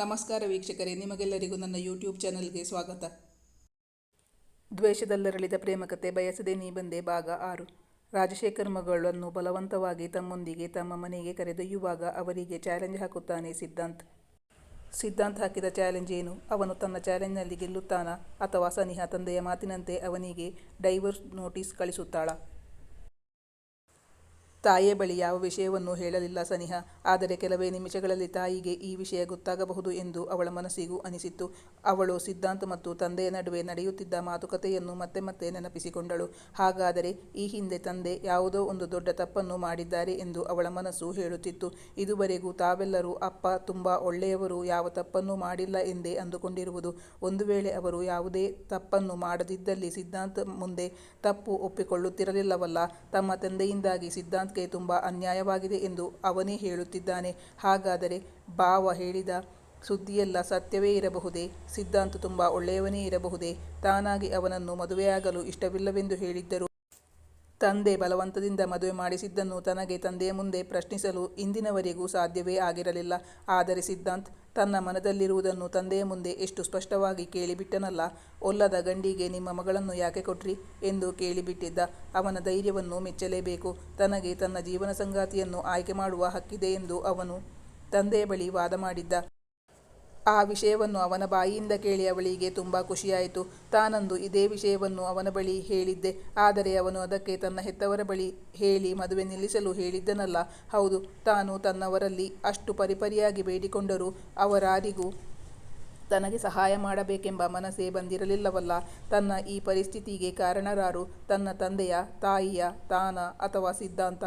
ನಮಸ್ಕಾರ ವೀಕ್ಷಕರೇ, ನಿಮಗೆಲ್ಲರಿಗೂ ನನ್ನ ಯೂಟ್ಯೂಬ್ ಚಾನಲ್ಗೆ ಸ್ವಾಗತ. ದ್ವೇಷದಲ್ಲರಳಿದ ಪ್ರೇಮಕತೆ ಬಯಸದೆ ನೀ ಬಂದೆ ಭಾಗ ಆರು. ರಾಜಶೇಖರ್ ಮಗಳನ್ನು ಬಲವಂತವಾಗಿ ತಮ್ಮೊಂದಿಗೆ ತಮ್ಮ ಮನೆಗೆ ಕರೆದೊಯ್ಯುವಾಗ ಅವರಿಗೆ ಚಾಲೆಂಜ್ ಹಾಕುತ್ತಾನೆ ಸಿದ್ಧಾಂತ್. ಸಿದ್ಧಾಂತ್ ಹಾಕಿದ ಚಾಲೆಂಜ್ ಏನು? ಅವನು ತನ್ನ ಚಾಲೆಂಜ್ನಲ್ಲಿ ಗೆಲ್ಲುತ್ತಾನಾ ಅಥವಾ ಸನಿಹ ತಂದೆಯ ಮಾತಿನಂತೆ ಅವನಿಗೆ ಡೈವರ್ಸ್ ನೋಟಿಸ್ ಕಳಿಸುತ್ತಾಳಾ? ತಾಯಿಯ ಬಳಿ ಯಾವ ವಿಷಯವನ್ನು ಹೇಳಲಿಲ್ಲ ಸನಿಹ. ಆದರೆ ಕೆಲವೇ ನಿಮಿಷಗಳಲ್ಲಿ ತಾಯಿಗೆ ಈ ವಿಷಯ ಗೊತ್ತಾಗಬಹುದು ಎಂದು ಅವಳ ಮನಸ್ಸಿಗೂ ಅನಿಸಿತ್ತು. ಅವಳು ಸಿದ್ಧಾಂತ ಮತ್ತು ತಂದೆಯ ನಡುವೆ ನಡೆಯುತ್ತಿದ್ದ ಮಾತುಕತೆಯನ್ನು ಮತ್ತೆ ಮತ್ತೆ ನೆನಪಿಸಿಕೊಂಡಳು. ಹಾಗಾದರೆ ಈ ಹಿಂದೆ ತಂದೆ ಯಾವುದೋ ಒಂದು ದೊಡ್ಡ ತಪ್ಪನ್ನು ಮಾಡಿದ್ದಾರೆ ಎಂದು ಅವಳ ಮನಸ್ಸು ಹೇಳುತ್ತಿತ್ತು. ಇದುವರೆಗೂ ತಾವೆಲ್ಲರೂ ಅಪ್ಪ, ತುಂಬ ಒಳ್ಳೆಯವರು, ಯಾವ ತಪ್ಪನ್ನು ಮಾಡಿಲ್ಲ ಎಂದೇ ಅಂದುಕೊಂಡಿರುವುದು. ಒಂದು ವೇಳೆ ಅವರು ಯಾವುದೇ ತಪ್ಪನ್ನು ಮಾಡದಿದ್ದಲ್ಲಿ ಸಿದ್ಧಾಂತ ಮುಂದೆ ತಪ್ಪು ಒಪ್ಪಿಕೊಳ್ಳುತ್ತಿರಲಿಲ್ಲವಲ್ಲ, ತಮ್ಮ ತಂದೆಯಿಂದಾಗಿ ಸಿದ್ಧಾಂತ್ ಗೆ ತುಂಬ ಅನ್ಯಾಯವಾಗಿದೆ ಎಂದು ಅವನೇ ಹೇಳುತ್ತಿದ್ದಾನೆ. ಹಾಗಾದರೆ ಬಾವ ಹೇಳಿದ ಸುದ್ದಿಯೆಲ್ಲ ಸತ್ಯವೇ ಇರಬಹುದೇ? ಸಿದ್ಧಾಂತ ತುಂಬ ಒಳ್ಳೆಯವನೇ ಇರಬಹುದೇ? ತಾನಾಗಿ ಅವನನ್ನು ಮದುವೆಯಾಗಲು ಇಷ್ಟವಿಲ್ಲವೆಂದು ಹೇಳಿದ್ದರು. ತಂದೆ ಬಲವಂತದಿಂದ ಮದುವೆ ಮಾಡಿಸಿದ್ದನ್ನು ತನಗೆ ತಂದೆಯ ಮುಂದೆ ಪ್ರಶ್ನಿಸಲು ಇಂದಿನವರೆಗೂ ಸಾಧ್ಯವೇ ಆಗಿರಲಿಲ್ಲ. ಆದರೆ ಸಿದ್ಧಾಂತ್ ತನ್ನ ಮನದಲ್ಲಿರುವುದನ್ನು ತಂದೆಯ ಮುಂದೆ ಎಷ್ಟು ಸ್ಪಷ್ಟವಾಗಿ ಕೇಳಿಬಿಟ್ಟನಲ್ಲ, ಒಲ್ಲದ ಗಂಡಿಗೆ ನಿಮ್ಮ ಮಗಳನ್ನು ಯಾಕೆ ಕೊಟ್ರಿ ಎಂದು ಕೇಳಿಬಿಟ್ಟಿದ್ದ. ಅವನ ಧೈರ್ಯವನ್ನು ಮೆಚ್ಚಲೇಬೇಕು. ತನಗೆ ತನ್ನ ಜೀವನ ಸಂಗಾತಿಯನ್ನು ಆಯ್ಕೆ ಮಾಡುವ ಹಕ್ಕಿದೆ ಎಂದು ಅವನು ತಂದೆಯ ಬಳಿ ವಾದ ಮಾಡಿದ್ದ. ಆ ವಿಷಯವನ್ನು ಅವನ ಬಾಯಿಯಿಂದ ಕೇಳಿ ಅವಳಿಗೆ ತುಂಬ ಖುಷಿಯಾಯಿತು. ತಾನಂದು ಇದೇ ವಿಷಯವನ್ನು ಅವನ ಬಳಿ ಹೇಳಿದ್ದೆ. ಆದರೆ ಅವನು ಅದಕ್ಕೆ ತನ್ನ ಹೆತ್ತವರ ಬಳಿ ಹೇಳಿ ಮದುವೆ ನಿಲ್ಲಿಸಲು ಹೇಳಿದ್ದನಲ್ಲ. ಹೌದು, ತಾನು ತನ್ನವರಲ್ಲಿ ಅಷ್ಟು ಪರಿಪರಿಯಾಗಿ ಬೇಡಿಕೊಂಡರೂ ಅವರಾರಿಗೂ ತನಗೆ ಸಹಾಯ ಮಾಡಬೇಕೆಂಬ ಮನಸ್ಸೇ ಬಂದಿರಲಿಲ್ಲವಲ್ಲ. ತನ್ನ ಈ ಪರಿಸ್ಥಿತಿಗೆ ಕಾರಣರಾರು ತನ್ನ ತಂದೆಯ, ತಾಯಿಯ, ತಾನ ಅಥವಾ ಸಿದ್ಧಾಂತ.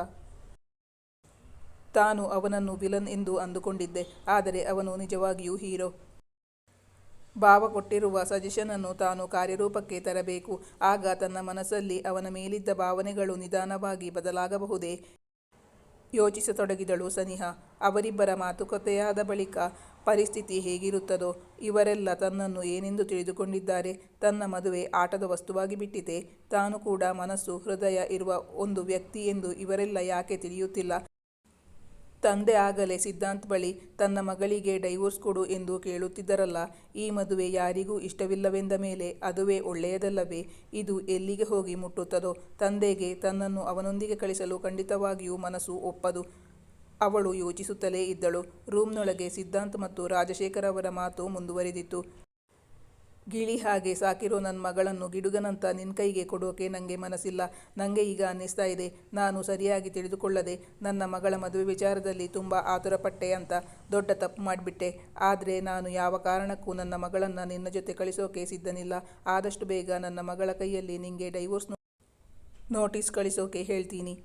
ತಾನು ಅವನನ್ನು ವಿಲನ್ ಎಂದು ಅಂದುಕೊಂಡಿದ್ದೆ, ಆದರೆ ಅವನು ನಿಜವಾಗಿಯೂ ಹೀರೋ. ಭಾವ ಕೊಟ್ಟಿರುವ ಸಜೆಷನನ್ನು ತಾನು ಕಾರ್ಯರೂಪಕ್ಕೆ ತರಬೇಕು, ಆಗ ತನ್ನ ಮನಸ್ಸಲ್ಲಿ ಅವನ ಮೇಲಿದ್ದ ಭಾವನೆಗಳು ನಿಧಾನವಾಗಿ ಬದಲಾಗಬಹುದೇ? ಯೋಚಿಸತೊಡಗಿದಳು ಸನಿಹಾ. ಅವರಿಬ್ಬರ ಮಾತುಕತೆಯಾದ ಬಳಿಕ ಪರಿಸ್ಥಿತಿ ಹೇಗಿರುತ್ತದೋ, ಇವರೆಲ್ಲ ತನ್ನನ್ನು ಏನೆಂದು ತಿಳಿದುಕೊಂಡಿದ್ದಾರೆ, ತನ್ನ ಮದುವೆ ಆಟದ ವಸ್ತುವಾಗಿ ಬಿಟ್ಟಿದೆ. ತಾನು ಕೂಡ ಮನಸ್ಸು, ಹೃದಯ ಇರುವ ಒಂದು ವ್ಯಕ್ತಿ ಎಂದು ಇವರೆಲ್ಲ ಯಾಕೆ ತಿಳಿಯುತ್ತಿಲ್ಲ? ತಂದೆ ಆಗಲೇ ಸಿದ್ಧಾಂತ್ ಬಳಿ ತನ್ನ ಮಗಳಿಗೆ ಡೈವೋರ್ಸ್ ಕೊಡು ಎಂದು ಕೇಳುತ್ತಿದ್ದರಲ್ಲ, ಈ ಮದುವೆ ಯಾರಿಗೂ ಇಷ್ಟವಿಲ್ಲವೆಂದ ಮೇಲೆ ಅದುವೇ ಒಳ್ಳೆಯದಲ್ಲವೇ? ಇದು ಎಲ್ಲಿಗೆ ಹೋಗಿ ಮುಟ್ಟುತ್ತದೋ? ತಂದೆಗೆ ತನ್ನನ್ನು ಅವನೊಂದಿಗೆ ಕಳಿಸಲು ಖಂಡಿತವಾಗಿಯೂ ಮನಸ್ಸು ಒಪ್ಪದು. ಅವಳು ಯೋಚಿಸುತ್ತಲೇ ಇದ್ದಳು. ರೂಮ್ನೊಳಗೆ ಸಿದ್ಧಾಂತ್ ಮತ್ತು ರಾಜಶೇಖರ್ ಅವರ ಮಾತು ಮುಂದುವರಿದಿತ್ತು. ಗಿಳಿ ಹಾಗೆ ಸಾಕಿರೋ ನನ್ನ ಮಗಳನ್ನು ಗಿಡುಗನಂತ ನಿನ್ನ ಕೈಗೆ ಕೊಡೋಕೆ ನನಗೆ ಮನಸ್ಸಿಲ್ಲ. ನನಗೆ ಈಗ ಅನ್ನಿಸ್ತಾ ಇದೆ. ನಾನು ಸರಿಯಾಗಿ ತಿಳಿದುಕೊಳ್ಳದೆ ನನ್ನ ಮಗಳ ಮದುವೆ ವಿಚಾರದಲ್ಲಿ ತುಂಬ ಆತುರಪಟ್ಟೆ ಅಂತ ದೊಡ್ಡ ತಪ್ಪು ಮಾಡಿಬಿಟ್ಟೆ. ಆದರೆ ನಾನು ಯಾವ ಕಾರಣಕ್ಕೂ ನನ್ನ ಮಗಳನ್ನು ನಿನ್ನ ಜೊತೆ ಕಳಿಸೋಕೆ ಸಿದ್ಧನಿಲ್ಲ. ಆದಷ್ಟು ಬೇಗ ನನ್ನ ಮಗಳ ಕೈಯಲ್ಲಿ ನಿಂಗೆ ಡೈವೋರ್ಸ್ ನೋಟಿಸ್ ಕಳಿಸೋಕೆ ಹೇಳ್ತೀನಿ,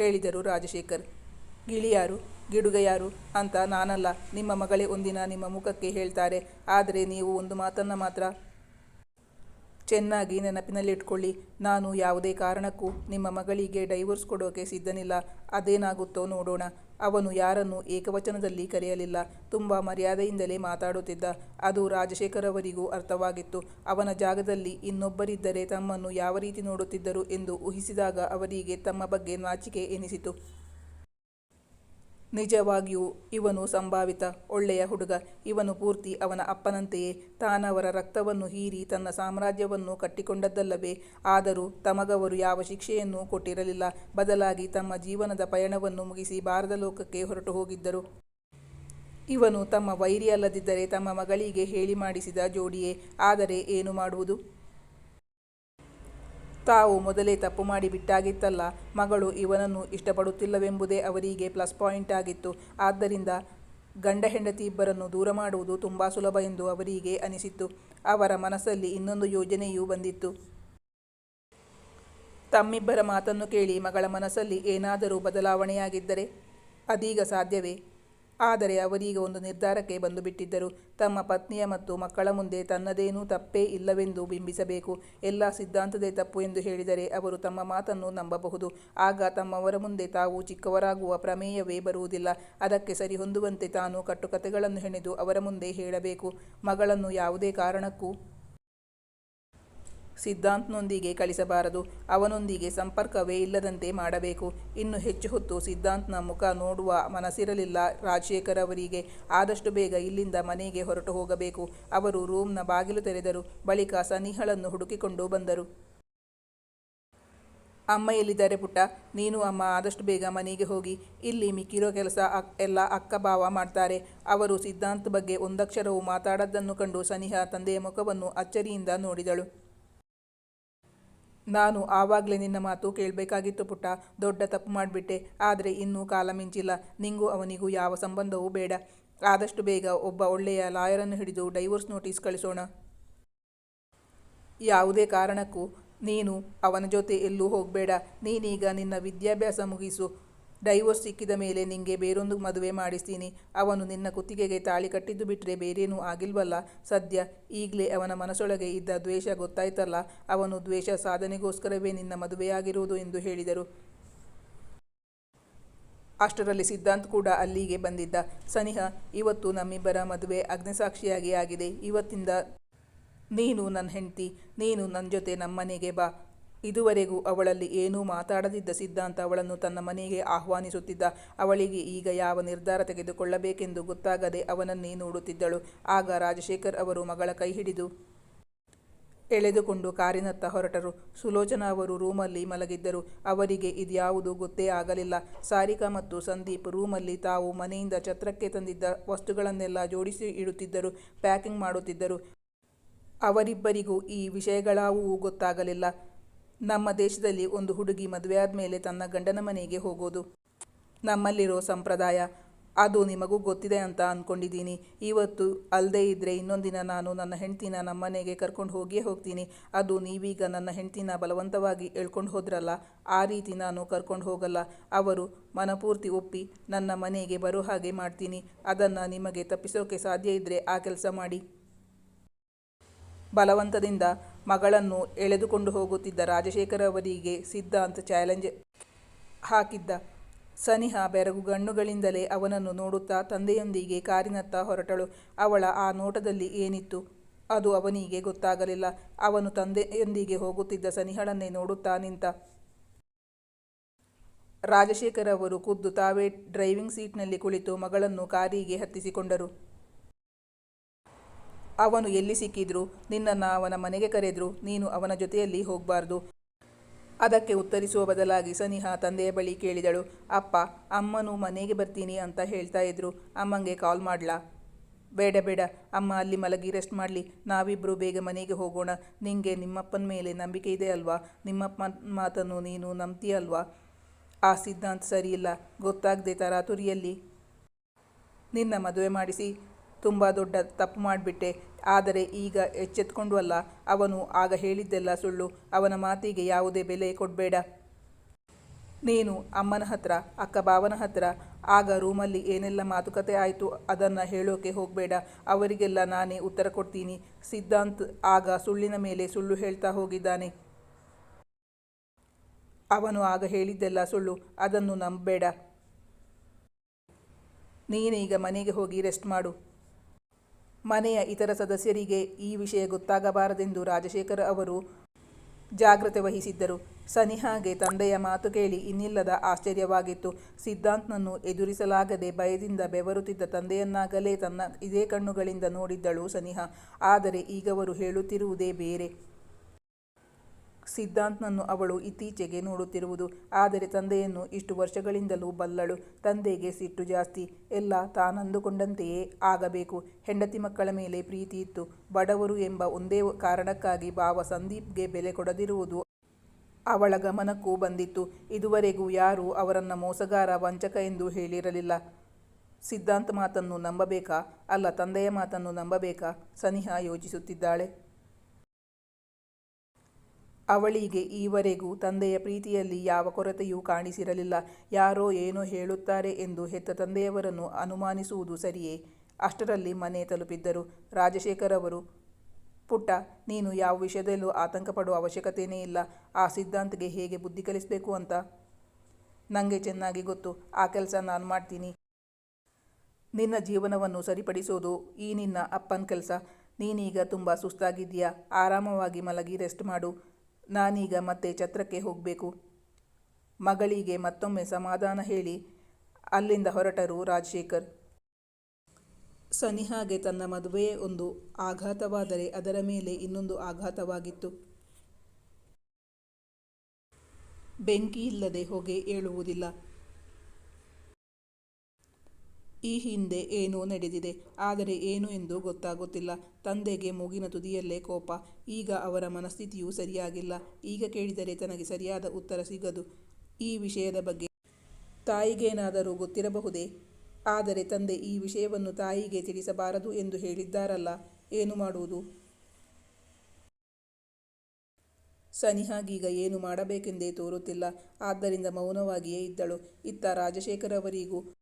ಹೇಳಿದರು ರಾಜಶೇಖರ್. ಗಿಳಿಯಾರು ಗಿಡುಗ ಯಾರು ಅಂತ ನಾನಲ್ಲ. ನಿಮ್ಮ ಮಗಳೇ ಒಂದಿನ ನಿಮ್ಮ ಮುಖಕ್ಕೆ ಹೇಳ್ತಾರೆ. ಆದರೆ ನೀವು ಒಂದು ಮಾತನ್ನು ಮಾತ್ರ ಚೆನ್ನಾಗಿ ನೆನಪಿನಲ್ಲಿಟ್ಕೊಳ್ಳಿ. ನಾನು ಯಾವುದೇ ಕಾರಣಕ್ಕೂ ನಿಮ್ಮ ಮಗಳಿಗೆ ಡೈವೋರ್ಸ್ ಕೊಡೋಕೆ ಸಿದ್ಧನಿಲ್ಲ. ಅದೇನಾಗುತ್ತೋ ನೋಡೋಣ. ಅವನು ಯಾರನ್ನು ಏಕವಚನದಲ್ಲಿ ಕರೆಯಲಿಲ್ಲ. ತುಂಬ ಮರ್ಯಾದೆಯಿಂದಲೇ ಮಾತಾಡುತ್ತಿದ್ದ. ಅದು ರಾಜಶೇಖರ್ ಅವರಿಗೂ ಅರ್ಥವಾಗಿತ್ತು. ಅವನ ಜಾಗದಲ್ಲಿ ಇನ್ನೊಬ್ಬರಿದ್ದರೆ ತಮ್ಮನ್ನು ಯಾವ ರೀತಿ ನೋಡುತ್ತಿದ್ದರು ಎಂದು ಊಹಿಸಿದಾಗ ಅವರಿಗೆ ತಮ್ಮ ಬಗ್ಗೆ ನಾಚಿಕೆ ಎನಿಸಿತು. ನಿಜವಾಗಿಯೂ ಇವನು ಸಂಭಾವಿತ ಒಳ್ಳೆಯ ಹುಡುಗ. ಇವನು ಪೂರ್ತಿ ಅವನ ಅಪ್ಪನಂತೆಯೇ. ತಾನವರ ರಕ್ತವನ್ನು ಹೀರಿ ತನ್ನ ಸಾಮ್ರಾಜ್ಯವನ್ನು ಕಟ್ಟಿಕೊಂಡದ್ದಲ್ಲವೇ? ಆದರೂ ತಮಗವರು ಯಾವ ಶಿಕ್ಷೆಯನ್ನು ಕೊಟ್ಟಿರಲಿಲ್ಲ. ಬದಲಾಗಿ ತಮ್ಮ ಜೀವನದ ಪಯಣವನ್ನು ಮುಗಿಸಿ ಭಾರತ ಲೋಕಕ್ಕೆ ಹೊರಟು ಹೋಗಿದ್ದರು. ಇವನು ತಮ್ಮ ವೈರಿಯಲ್ಲದಿದ್ದರೆ ತಮ್ಮ ಮಗಳಿಗೆ ಹೇಳಿ ಮಾಡಿಸಿದ ಜೋಡಿಯೇ. ಆದರೆ ಏನು ಮಾಡುವುದು? ತಾವು ಮೊದಲೇ ತಪ್ಪು ಮಾಡಿ ಬಿಟ್ಟಾಗಿತ್ತಲ್ಲ, ಮಗಳು ಇವನನ್ನು ಇಷ್ಟಪಡುತ್ತಿಲ್ಲವೆಂಬುದೇ ಅವರಿಗೆ ಪ್ಲಸ್ ಪಾಯಿಂಟ್ ಆಗಿತ್ತು. ಆದ್ದರಿಂದ ಗಂಡ ಹೆಂಡತಿ ಇಬ್ಬರನ್ನು ದೂರ ಮಾಡುವುದು ತುಂಬ ಸುಲಭ ಎಂದು ಅವರಿಗೆ ಅನಿಸಿತ್ತು. ಅವರ ಮನಸ್ಸಲ್ಲಿ ಇನ್ನೊಂದು ಯೋಜನೆಯೂ ಬಂದಿತ್ತು. ತಮ್ಮಿಬ್ಬರ ಮಾತನ್ನು ಕೇಳಿ ಮಗಳ ಮನಸ್ಸಲ್ಲಿ ಏನಾದರೂ ಬದಲಾವಣೆಯಾಗಿದ್ದರೆ ಅದೀಗ ಸಾಧ್ಯವೇ? ಆದರೆ ಅವರೀಗ ಒಂದು ನಿರ್ಧಾರಕ್ಕೆ ಬಂದುಬಿಟ್ಟಿದ್ದರು. ತಮ್ಮ ಪತ್ನಿಯ ಮತ್ತು ಮಕ್ಕಳ ಮುಂದೆ ತನ್ನದೇನೂ ತಪ್ಪೇ ಇಲ್ಲವೆಂದು ಬಿಂಬಿಸಬೇಕು. ಎಲ್ಲ ಸಿದ್ಧಾಂತದೇ ತಪ್ಪು ಎಂದು ಹೇಳಿದರೆ ಅವರು ತಮ್ಮ ಮಾತನ್ನು ನಂಬಬಹುದು. ಆಗ ತಮ್ಮವರ ಮುಂದೆ ತಾವು ಚಿಕ್ಕವರಾಗುವ ಪ್ರಮೇಯವೇ ಬರುವುದಿಲ್ಲ. ಅದಕ್ಕೆ ಸರಿಹೊಂದುವಂತೆ ತಾನು ಕಟ್ಟುಕತೆಗಳನ್ನು ಹೆಣೆದು ಅವರ ಮುಂದೆ ಹೇಳಬೇಕು. ಮಗಳನ್ನು ಯಾವುದೇ ಕಾರಣಕ್ಕೂ ಸಿದ್ಧಾಂತ್ನೊಂದಿಗೆ ಕಳಿಸಬಾರದು ಅವನೊಂದಿಗೆ ಸಂಪರ್ಕವೇ ಇಲ್ಲದಂತೆ ಮಾಡಬೇಕು. ಇನ್ನು ಹೆಚ್ಚು ಹೊತ್ತು ಸಿದ್ಧಾಂತ್ನ ಮುಖ ನೋಡುವ ಮನಸ್ಸಿರಲಿಲ್ಲ ರಾಜಶೇಖರ್ ಅವರಿಗೆ. ಆದಷ್ಟು ಬೇಗ ಇಲ್ಲಿಂದ ಮನೆಗೆ ಹೊರಟು ಹೋಗಬೇಕು. ಅವರು ರೂಮ್ನ ಬಾಗಿಲು ತೆರೆದರು. ಬಳಿಕ ಸನಿಹಳನ್ನು ಹುಡುಕಿಕೊಂಡು ಬಂದರು. ಅಮ್ಮ ಎಲ್ಲಿದ್ದಾರೆ ಪುಟ್ಟ? ನೀನು ಅಮ್ಮ ಆದಷ್ಟು ಬೇಗ ಮನೆಗೆ ಹೋಗಿ. ಇಲ್ಲಿ ಮಿಕ್ಕಿರೋ ಕೆಲಸ ಎಲ್ಲ ಅಕ್ಕ ಭಾವ ಮಾಡ್ತಾರೆ. ಅವರು ಸಿದ್ಧಾಂತ್ ಬಗ್ಗೆ ಒಂದಕ್ಷರವೂ ಮಾತಾಡದ್ದನ್ನು ಕಂಡು ಸನಿಹ ತಂದೆಯ ಮುಖವನ್ನು ಅಚ್ಚರಿಯಿಂದ ನೋಡಿದಳು. ನಾನು ಆವಾಗಲೇ ನಿನ್ನ ಮಾತು ಕೇಳಬೇಕಾಗಿತ್ತು ಪುಟ್ಟ. ದೊಡ್ಡ ತಪ್ಪು ಮಾಡಿಬಿಟ್ಟೆ. ಆದರೆ ಇನ್ನೂ ಕಾಲ ಮಿಂಚಿಲ್ಲ. ನಿಂಗೂ ಅವನಿಗೂ ಯಾವ ಸಂಬಂಧವೂ ಬೇಡ. ಆದಷ್ಟು ಬೇಗ ಒಬ್ಬ ಒಳ್ಳೆಯ ಲಾಯರನ್ನು ಹಿಡಿದು ಡೈವೋರ್ಸ್ ನೋಟಿಸ್ ಕಳಿಸೋಣ. ಯಾವುದೇ ಕಾರಣಕ್ಕೂ ನೀನು ಅವನ ಜೊತೆ ಎಲ್ಲೂ ಹೋಗಬೇಡ. ನೀನೀಗ ನಿನ್ನ ವಿದ್ಯಾಭ್ಯಾಸ ಮುಗಿಸು. ಡೈವೋರ್ಸ್ ಸಿಕ್ಕಿದ ಮೇಲೆ ನಿಂಗೆ ಬೇರೊಂದು ಮದುವೆ ಮಾಡಿಸ್ತೀನಿ. ಅವನು ನಿನ್ನ ಕುತ್ತಿಗೆಗೆ ತಾಳಿ ಕಟ್ಟಿದ್ದು ಬಿಟ್ಟರೆ ಬೇರೇನೂ ಆಗಿಲ್ವಲ್ಲ? ಸದ್ಯ ಈಗಲೇ ಅವನ ಮನಸ್ಸೊಳಗೆ ಇದ್ದ ದ್ವೇಷ ಗೊತ್ತಾಯ್ತಲ್ಲ? ಅವನು ದ್ವೇಷ ಸಾಧನೆಗೋಸ್ಕರವೇ ನಿನ್ನ ಮದುವೆಯಾಗಿರುವುದು ಎಂದು ಹೇಳಿದರು. ಅಷ್ಟರಲ್ಲಿ ಸಿದ್ಧಾಂತ್ ಕೂಡ ಅಲ್ಲಿಗೆ ಬಂದಿದ್ದ. ಸನಿಹ, ಇವತ್ತು ನಮ್ಮಿಬ್ಬರ ಮದುವೆ ಅಗ್ನಿಸಾಕ್ಷಿಯಾಗಿ ಆಗಿದೆ. ಇವತ್ತಿಂದ ನೀನು ನನ್ನ ಹೆಂಡತಿ. ನೀನು ನನ್ನ ಜೊತೆ ನಮ್ಮನೆಗೆ ಬಾ. ಇದುವರೆಗೂ ಅವಳಲ್ಲಿ ಏನೂ ಮಾತಾಡದಿದ್ದ ಸಿದ್ಧಾಂತ ಅವಳನ್ನು ತನ್ನ ಮನೆಗೆ ಆಹ್ವಾನಿಸುತ್ತಿದ್ದ. ಅವಳಿಗೆ ಈಗ ಯಾವ ನಿರ್ಧಾರ ತೆಗೆದುಕೊಳ್ಳಬೇಕೆಂದು ಗೊತ್ತಾಗದೆ ಅವನನ್ನೇ ನೋಡುತ್ತಿದ್ದಳು. ಆಗ ರಾಜಶೇಖರ್ ಅವರು ಮಗಳ ಕೈ ಹಿಡಿದು ಎಳೆದುಕೊಂಡು ಕಾರಿನತ್ತ ಹೊರಟರು. ಸುಲೋಚನಾ ಅವರು ರೂಮಲ್ಲಿ ಮಲಗಿದ್ದರು. ಅವರಿಗೆ ಇದ್ಯಾವುದೂ ಗೊತ್ತೇ ಆಗಲಿಲ್ಲ. ಸಾರಿಕಾ ಮತ್ತು ಸಂದೀಪ್ ರೂಮಲ್ಲಿ ತಾವು ಮನೆಯಿಂದ ಛತ್ರಕ್ಕೆ ತಂದಿದ್ದ ವಸ್ತುಗಳನ್ನೆಲ್ಲ ಜೋಡಿಸಿ ಇಡುತ್ತಿದ್ದರು, ಪ್ಯಾಕಿಂಗ್ ಮಾಡುತ್ತಿದ್ದರು. ಅವರಿಬ್ಬರಿಗೂ ಈ ವಿಷಯಗಳಾವುವು ಗೊತ್ತಾಗಲಿಲ್ಲ. ನಮ್ಮ ದೇಶದಲ್ಲಿ ಒಂದು ಹುಡುಗಿ ಮದುವೆಯಾದ ಮೇಲೆ ತನ್ನ ಗಂಡನ ಮನೆಗೆ ಹೋಗೋದು. ನಮ್ಮಲ್ಲಿರೋ ಸಂಪ್ರದಾಯ, ಅದು ನಿಮಗೂ ಗೊತ್ತಿದೆ ಅಂತ ಅಂದ್ಕೊಂಡಿದ್ದೀನಿ ಇವತ್ತು ಅಲ್ಲದೆ ಇದ್ದರೆ ಇನ್ನೊಂದಿನ ನಾನು ನನ್ನ ಹೆಂಡ್ತಿನ ನಮ್ಮನೆಗೆ ಕರ್ಕೊಂಡು ಹೋಗಿಯೇ ಹೋಗ್ತೀನಿ. ಅದು ನೀವೀಗ ನನ್ನ ಹೆಂಡ್ತಿನ ಬಲವಂತವಾಗಿ ಎಳ್ಕೊಂಡು ಹೋದ್ರಲ್ಲ, ಆ ರೀತಿ ನಾನು ಕರ್ಕೊಂಡು ಹೋಗಲ್ಲ. ಅವರು ಮನಪೂರ್ತಿ ಒಪ್ಪಿ ನನ್ನ ಮನೆಗೆ ಬರೋ ಹಾಗೆ ಮಾಡ್ತೀನಿ. ಅದನ್ನು ನಿಮಗೆ ತಪ್ಪಿಸೋಕೆ ಸಾಧ್ಯ ಇದ್ದರೆ ಆ ಕೆಲಸ ಮಾಡಿ. ಬಲವಂತದಿಂದ ಮಗಳನ್ನು ಎಳೆದುಕೊಂಡು ಹೋಗುತ್ತಿದ್ದ ರಾಜಶೇಖರ ಅವರಿಗೆ ಸಿದ್ಧಾಂತ್ ಚಾಲೆಂಜ್ ಹಾಕಿದ್ದ. ಸನಿಹ ಬೆರಗು ಗಣ್ಣುಗಳಿಂದಲೇ ಅವನನ್ನು ನೋಡುತ್ತಾ ತಂದೆಯೊಂದಿಗೆ ಕಾರಿನತ್ತ ಹೊರಟಳು. ಅವಳ ಆ ನೋಟದಲ್ಲಿ ಏನಿತ್ತು? ಅದು ಅವನಿಗೆ ಗೊತ್ತಾಗಲಿಲ್ಲ. ಅವನು ತಂದೆಯೊಂದಿಗೆ ಹೋಗುತ್ತಿದ್ದ ಸನಿಹಳನ್ನೇ ನೋಡುತ್ತಾ ನಿಂತ. ರಾಜಶೇಖರ್ ಅವರು ಖುದ್ದು ತಾವೇ ಡ್ರೈವಿಂಗ್ ಸೀಟ್ನಲ್ಲಿ ಕುಳಿತು ಮಗಳನ್ನು ಕಾರಿಗೆ ಹತ್ತಿಸಿಕೊಂಡರು. ಅವನು ಎಲ್ಲಿ ಸಿಕ್ಕಿದ್ರು, ನಿನ್ನನ್ನು ಅವನ ಮನೆಗೆ ಕರೆದ್ರು, ನೀನು ಅವನ ಜೊತೆಯಲ್ಲಿ ಹೋಗಬಾರ್ದು. ಅದಕ್ಕೆ ಉತ್ತರಿಸುವ ಬದಲಾಗಿ ಸನಿಹ ತಂದೆಯ ಬಳಿ ಕೇಳಿದಳು, ಅಪ್ಪ, ಅಮ್ಮನು ಮನೆಗೆ ಬರ್ತೀನಿ ಅಂತ ಹೇಳ್ತಾ ಇದ್ರು. ಅಮ್ಮಂಗೆ ಕಾಲ್ ಮಾಡ್ಲಾ? ಬೇಡ ಬೇಡ, ಅಮ್ಮ ಅಲ್ಲಿ ಮಲಗಿ ರೆಸ್ಟ್ ಮಾಡಲಿ ನಾವಿಬ್ಬರು ಬೇಗ ಮನೆಗೆ ಹೋಗೋಣ. ನಿಂಗೆ ನಿಮ್ಮಪ್ಪನ ಮೇಲೆ ನಂಬಿಕೆ ಇದೆ ಅಲ್ವಾ? ನಿಮ್ಮಪ್ಪ ಮಾತನ್ನು ನೀನು ನಂಬ್ತೀಯಲ್ವಾ ಆ ಸಿದ್ಧಾಂತ ಸರಿಯಿಲ್ಲ, ಗೊತ್ತಾಗದೆ ತರಾತುರಿಯಲ್ಲಿ. ನಿನ್ನ ಮದುವೆ ಮಾಡಿಸಿ ತುಂಬ ದೊಡ್ಡ ತಪ್ಪು ಮಾಡಿಬಿಟ್ಟೆ. ಆದರೆ ಈಗ ಎಚ್ಚೆತ್ಕೊಂಡ್ವಲ್ಲ ಅವನು ಆಗ ಹೇಳಿದ್ದೆಲ್ಲ ಸುಳ್ಳು. ಅವನ ಮಾತಿಗೆ ಯಾವುದೇ ಬೆಲೆ ಕೊಡಬೇಡ. ನೀನು ಅಮ್ಮನ ಹತ್ರ, ಅಕ್ಕ ಬಾವನ ಹತ್ರ, ಆಗ ರೂಮಲ್ಲಿ ಏನೆಲ್ಲ ಮಾತುಕತೆ ಆಯಿತು ಅದನ್ನು ಹೇಳೋಕೆ ಹೋಗಬೇಡ. ಅವರಿಗೆಲ್ಲ ನಾನೇ ಉತ್ತರ ಕೊಡ್ತೀನಿ. ಸಿದ್ಧಾಂತ್ ಆಗ ಸುಳ್ಳಿನ ಮೇಲೆ ಸುಳ್ಳು ಹೇಳ್ತಾ ಹೋಗಿದ್ದಾನೆ. ಅವನು ಆಗ ಹೇಳಿದ್ದೆಲ್ಲ ಸುಳ್ಳು. ಅದನ್ನು ನಂಬಬೇಡ. ನೀನೀಗ ಮನೆಗೆ ಹೋಗಿ ರೆಸ್ಟ್ ಮಾಡು. ಮನೆಯ ಇತರ ಸದಸ್ಯರಿಗೆ ಈ ವಿಷಯ ಗೊತ್ತಾಗಬಾರದೆಂದು ರಾಜಶೇಖರ್ ಅವರು ಜಾಗ್ರತೆ ವಹಿಸಿದ್ದರು. ಸನಿಹಾಗೆ ತಂದೆಯ ಮಾತು ಕೇಳಿ ಇನ್ನಿಲ್ಲದ ಆಶ್ಚರ್ಯವಾಗಿತ್ತು. ಸಿದ್ಧಾಂತ್ನನ್ನು ಎದುರಿಸಲಾಗದೆ ಭಯದಿಂದ ಬೆವರುತ್ತಿದ್ದ ತಂದೆಯನ್ನಾಗಲೇ ತನ್ನ ಇದೇ ಕಣ್ಣುಗಳಿಂದ ನೋಡಿದ್ದಳು ಸನಿಹಾ. ಆದರೆ ಈಗವರು ಹೇಳುತ್ತಿರುವುದೇ ಬೇರೆ. ಸಿದ್ಧಾಂತ್ನನ್ನು ಅವಳು ಇತ್ತೀಚೆಗೆ ನೋಡುತ್ತಿರುವುದು. ಆದರೆ ತಂದೆಯನ್ನು ಇಷ್ಟು ವರ್ಷಗಳಿಂದಲೂ ಬಲ್ಲಳು. ತಂದೆಗೆ ಸಿಟ್ಟು ಜಾಸ್ತಿ. ಎಲ್ಲ ತಾನಂದುಕೊಂಡಂತೆಯೇ ಆಗಬೇಕು. ಹೆಂಡತಿ ಮಕ್ಕಳ ಮೇಲೆ ಪ್ರೀತಿ ಇತ್ತು. ಬಡವರು ಎಂಬ ಒಂದೇ ಕಾರಣಕ್ಕಾಗಿ ಭಾವ ಸಂದೀಪ್ಗೆ ಬೆಲೆ ಕೊಡದಿರುವುದು ಅವಳ ಗಮನಕ್ಕೂ ಬಂದಿತ್ತು. ಇದುವರೆಗೂ ಯಾರೂ ಅವರನ್ನು ಮೋಸಗಾರ ವಂಚಕ ಎಂದು ಹೇಳಿರಲಿಲ್ಲ. ಸಿದ್ಧಾಂತ್ ಮಾತನ್ನು ನಂಬಬೇಕಾ? ಅಲ್ಲ, ತಂದೆಯ ಮಾತನ್ನು ನಂಬಬೇಕಾ? ಸನಿಹ ಯೋಚಿಸುತ್ತಿದ್ದಾಳೆ. ಅವಳಿಗೆ ಈವರೆಗೂ ತಂದೆಯ ಪ್ರೀತಿಯಲ್ಲಿ ಯಾವ ಕೊರತೆಯೂ ಕಾಣಿಸಿರಲಿಲ್ಲ. ಯಾರೋ ಏನೋ ಹೇಳುತ್ತಾರೆ ಎಂದು ಹೆತ್ತ ತಂದೆಯವರನ್ನು ಅನುಮಾನಿಸುವುದು ಸರಿಯೇ? ಅಷ್ಟರಲ್ಲಿ ಮನೆ ತಲುಪಿದ್ದರು. ರಾಜಶೇಖರ್ ಅವರು, ಪುಟ್ಟ, ನೀನು ಯಾವ ವಿಷಯದಲ್ಲೂ ಆತಂಕ ಪಡುವ ಅವಶ್ಯಕತೆಯೇ ಇಲ್ಲ. ಆ ಸಿದ್ಧಾಂತ್ಗೆ ಹೇಗೆ ಬುದ್ಧಿ ಕಲಿಸಬೇಕು ಅಂತ? ನನಗೆ ಚೆನ್ನಾಗಿ ಗೊತ್ತು. ಆ ಕೆಲಸ ನಾನು ಮಾಡ್ತೀನಿ. ನಿನ್ನ ಜೀವನವನ್ನು ಸರಿಪಡಿಸೋದು ಈ ನಿನ್ನ ಅಪ್ಪನ ಕೆಲಸ. ನೀನೀಗ ತುಂಬ ಸುಸ್ತಾಗಿದ್ದೀಯಾ? ಆರಾಮವಾಗಿ ಮಲಗಿ ರೆಸ್ಟ್ ಮಾಡು. ನಾನೀಗ ಮತ್ತೆ ಛತ್ರಕ್ಕೆ ಹೋಗಬೇಕು. ಮಗಳಿಗೆ ಮತ್ತೊಮ್ಮೆ ಸಮಾಧಾನ ಹೇಳಿ, ಅಲ್ಲಿಂದ ಹೊರಟರು ರಾಜಶೇಖರ್. ಸನಿಹಾಗೆ ತನ್ನ ಮದುವೆಯೇ ಒಂದು ಆಘಾತವಾದರೆ ಅದರ ಮೇಲೆ ಇನ್ನೊಂದು ಆಘಾತವಾಗಿತ್ತು. ಬೆಂಕಿ ಇಲ್ಲದೆ ಹೊಗೆ ಏಳುವುದಿಲ್ಲ. ಈ ಹಿಂದೆ ಏನೋ ನಡೆದಿದೆ. ಆದರೆ ಏನು ಎಂದು ಗೊತ್ತಾಗುತ್ತಿಲ್ಲ. ತಂದೆಗೆ ಮೂಗಿನ ತುದಿಯಲ್ಲೇ ಕೋಪ. ಈಗ ಅವರ ಮನಸ್ಥಿತಿಯೂ ಸರಿಯಾಗಿಲ್ಲ. ಈಗ ಕೇಳಿದರೆ ತನಗೆ ಸರಿಯಾದ ಉತ್ತರ ಸಿಗದು. ಈ ವಿಷಯದ ಬಗ್ಗೆ ತಾಯಿಗೇನಾದರೂ ಗೊತ್ತಿರಬಹುದೇ? ಆದರೆ ತಂದೆ ಈ ವಿಷಯವನ್ನು ತಾಯಿಗೆ ತಿಳಿಸಬಾರದು ಎಂದು ಹೇಳಿದ್ದಾರಲ್ಲ. ಏನು ಮಾಡುವುದು? ಸನಿಹಾಗೀಗ ಏನು ಮಾಡಬೇಕೆಂದೇ ತೋರುತ್ತಿಲ್ಲ. ಆದ್ದರಿಂದ ಮೌನವಾಗಿಯೇ ಇದ್ದಳು. ಇತ್ತ ರಾಜಶೇಖರ್ ಅವರಿಗೂ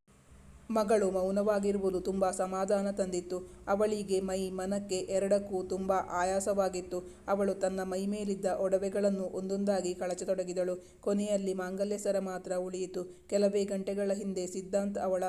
ಮಗಳು ಮೌನವಾಗಿರುವುದು ತುಂಬ ಸಮಾಧಾನ ತಂದಿತ್ತು. ಅವಳಿಗೆ ಮೈ ಮನಕ್ಕೆ ಎರಡಕ್ಕೂ ತುಂಬ ಆಯಾಸವಾಗಿತ್ತು. ಅವಳು ತನ್ನ ಮೈ ಮೇಲಿದ್ದ ಒಡವೆಗಳನ್ನು ಒಂದೊಂದಾಗಿ ಕಳಚತೊಡಗಿದಳು. ಕೊನೆಯಲ್ಲಿ ಮಾಂಗಲ್ಯ ಸರ ಮಾತ್ರ ಉಳಿಯಿತು. ಕೆಲವೇ ಗಂಟೆಗಳ ಹಿಂದೆ ಸಿದ್ಧಾಂತ್ ಅವಳ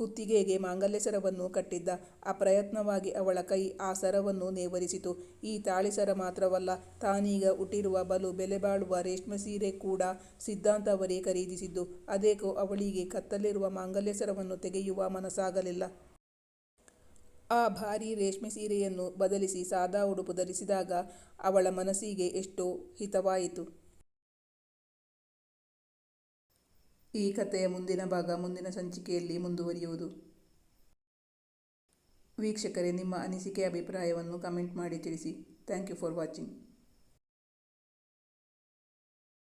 ಕುತ್ತಿಗೆಗೆ ಮಾಂಗಲ್ಯ ಸರವನ್ನು ಕಟ್ಟಿದ್ದ ಅಪ್ರಯತ್ನವಾಗಿ ಅವಳ ಕೈ ಆ ಸರವನ್ನು ನೇವರಿಸಿತು. ಈ ತಾಳಿಸರ ಮಾತ್ರವಲ್ಲ, ತಾನೀಗ ಹುಟ್ಟಿರುವ ಬಲು ಬೆಲೆಬಾಳುವ ರೇಷ್ಮೆ ಸೀರೆ ಕೂಡ ಸಿದ್ಧಾಂತ ಅವರೇ ಖರೀದಿಸಿದ್ದು ಅದೇಕೋ ಅವಳಿಗೆ ಕತ್ತಲಿರುವ ಮಾಂಗಲ್ಯ ಸರವನ್ನು ತೆಗೆಯುವ ಮನಸ್ಸಾಗಲಿಲ್ಲ. ಆ ಭಾರೀ ರೇಷ್ಮೆ ಸೀರೆಯನ್ನು ಬದಲಿಸಿ ಸಾದಾ ಉಡುಪು ಧರಿಸಿದಾಗ ಅವಳ ಮನಸ್ಸಿಗೆ ಎಷ್ಟೋ ಹಿತವಾಯಿತು. ಈ ಕಥೆಯ ಮುಂದಿನ ಭಾಗ ಮುಂದಿನ ಸಂಚಿಕೆಯಲ್ಲಿ ಮುಂದುವರಿಯುವುದು. ವೀಕ್ಷಕರೇ, ನಿಮ್ಮ ಅನಿಸಿಕೆ, ಅಭಿಪ್ರಾಯವನ್ನು ಕಮೆಂಟ್ ಮಾಡಿ ತಿಳಿಸಿ. Thank you for watching.